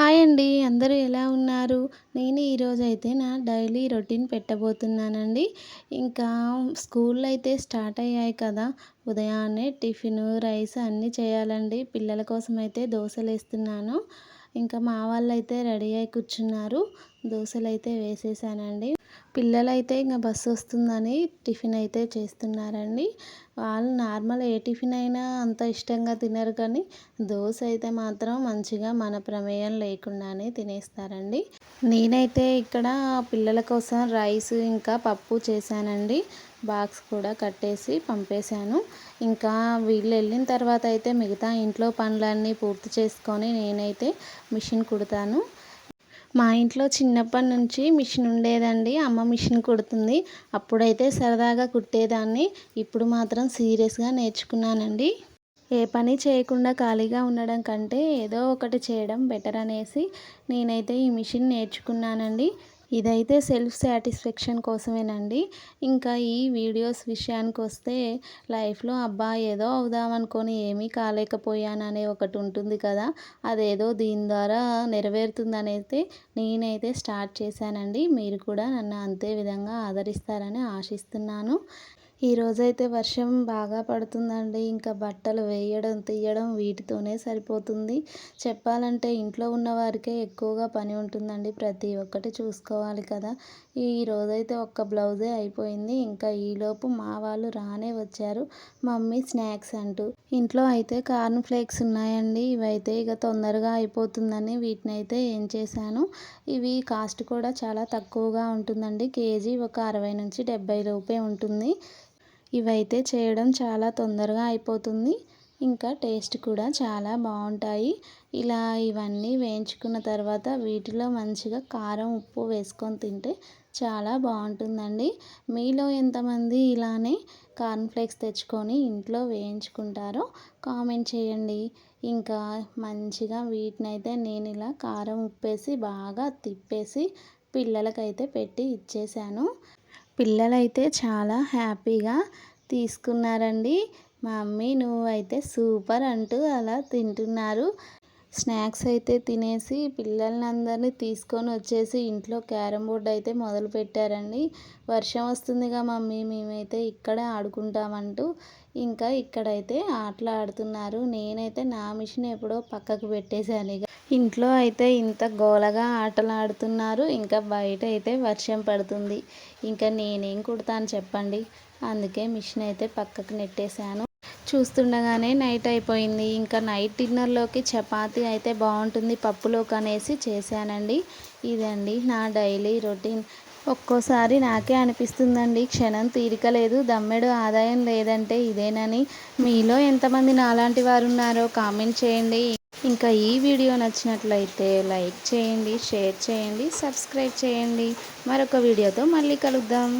Hi అండి అందరూ ఎలా ఉన్నారు? నేను ఈరోజు అయితే నా డైలీ రొటీన్ పెట్టబోతున్నానండి. ఇంకా స్కూల్ అయితే స్టార్ట్ అయ్యాయి కదా ఉదయాన్నే టిఫిన్ రైస్ అన్నీ చేయాలండి. పిల్లల కోసం అయితే దోశలు వేస్తున్నాను. ఇంకా మా వాళ్ళు అయితే రెడీ అయి కూర్చున్నారు. దోశలు అయితే వేసేసానండి. పిల్లలైతే ఇంకా బస్సు వస్తుందని టిఫిన్ అయితే చేస్తున్నారండి. వాళ్ళు నార్మల్ ఏ టిఫిన్ అయినా అంత ఇష్టంగా తినరు కానీ దోశ అయితే మాత్రం మంచిగా మన ప్రమేయం లేకుండానే తినేస్తారండి. నేనైతే ఇక్కడ పిల్లల కోసం రైస్ ఇంకా పప్పు చేశానండి. బాక్స్ కూడా కట్టేసి పంపేశాను. ఇంకా వీళ్ళు వెళ్ళిన తర్వాత అయితే మిగతా ఇంట్లో పనులన్నీ పూర్తి చేసుకొని నేనైతే మిషన్ కుడతాను. మా ఇంట్లో చిన్నప్పటి నుంచి మిషన్ ఉండేదండి. అమ్మ మిషన్ కుడుతుంది. అప్పుడైతే సరదాగా కుట్టేదాన్ని. ఇప్పుడు మాత్రం సీరియస్గా నేర్చుకున్నానండి. ఏ పని చేయకుండా ఖాళీగా ఉండడం కంటే ఏదో ఒకటి చేయడం బెటర్ అనేసి నేనైతే ఈ మిషన్ నేర్చుకున్నానండి. ఇదైతే సెల్ఫ్ సాటిస్ఫాక్షన్ కోసమేనండి. ఇంకా ఈ వీడియోస్ విషయానికి వస్తే లైఫ్లో అబ్బా ఏదో అవుదామనుకొని ఏమీ కాలేకపోయాననే ఒకటి ఉంటుంది కదా అదేదో దీని ద్వారా నెరవేరుతుందనైతే నేనైతే స్టార్ట్ చేశానండి. మీరు కూడా నన్ను అంతే విధంగా ఆదరిస్తారని ఆశిస్తున్నాను. ఈరోజైతే వర్షం బాగా పడుతుందండి. ఇంకా బట్టలు వేయడం తీయడం వీటితోనే సరిపోతుంది. చెప్పాలంటే ఇంట్లో ఉన్న వారికే ఎక్కువగా పని ఉంటుందండి. ప్రతి ఒక్కటి చూసుకోవాలి కదా. ఈ రోజైతే ఒక్క బ్లౌజే అయిపోయింది. ఇంకా ఈలోపు మా వాళ్ళు రానే వచ్చారు. మమ్మీ స్నాక్స్ అంటూ. ఇంట్లో అయితే కార్న్ ఫ్లేక్స్ ఉన్నాయండి. ఇవైతే ఇక తొందరగా అయిపోతుందని వీటిని అయితే ఏం చేశాను. ఇవి కాస్ట్ కూడా చాలా తక్కువగా ఉంటుందండి. కేజీ ఒక అరవై నుంచి డెబ్బై లోపే ఉంటుంది. ఇవైతే చేయడం చాలా తొందరగా అయిపోతుంది. ఇంకా టేస్ట్ కూడా చాలా బాగుంటాయి. ఇలా ఇవన్నీ వేయించుకున్న తర్వాత వీటిలో మంచిగా కారం ఉప్పు వేసుకొని తింటే చాలా బాగుంటుందండి. మీలో ఎంతమంది ఇలానే కార్న్ఫ్లేక్స్ తెచ్చుకొని ఇంట్లో వేయించుకుంటారో కామెంట్ చేయండి. ఇంకా మంచిగా వీటినైతే నేను ఇలా కారం ఉప్పేసి బాగా తిప్పేసి పిల్లలకైతే పెట్టి ఇచ్చేసాను పిల్లలైతే చాలా హ్యాపీగా తీసుకున్నారండి. మమ్మీ నువ్వైతే సూపర్ అంటూ అలా తింటున్నారు. స్నాక్స్ అయితే తినేసి పిల్లల్ని అందరినీ తీసుకొని వచ్చేసి ఇంట్లో క్యారమ్ బోర్డ్ అయితే మొదలు పెట్టారండి. వర్షం వస్తుందిగా మమ్మీ మేమైతే ఇక్కడే ఆడుకుంటామంటూ ఇంకా ఇక్కడైతే ఆటలు ఆడుతున్నారు. నేనైతే నా మిషన్ ఎప్పుడో పక్కకు పెట్టేశాను ఇక. ఇంట్లో అయితే ఇంత గోలగా ఆటలు ఆడుతున్నారు ఇంకా బయట అయితే వర్షం పడుతుంది. ఇంకా నేనేం కుడతాను చెప్పండి. అందుకే మిషన్ అయితే పక్కకు నెట్టేశాను. చూస్తుండగానే నైట్ అయిపోయింది. ఇంకా నైట్ డిన్నర్లోకి చపాతీ అయితే బాగుంటుంది పప్పులోకి అనేసి చేశానండి. ఇదండి నా డైలీ రొటీన్. ఒక్కోసారి నాకే అనిపిస్తుందండి క్షణం తీరిక లేదు దమ్మెడు ఆదాయం లేదంటే ఇదేనని. మీలో ఎంతమంది నాలాంటి వారు ఉన్నారో కామెంట్ చేయండి. ఇంకా ఈ వీడియో నచ్చినట్లయితే లైక్ చేయండి షేర్ చేయండి సబ్స్క్రైబ్ చేయండి. మరొక వీడియోతో మళ్ళీ కలుద్దాం.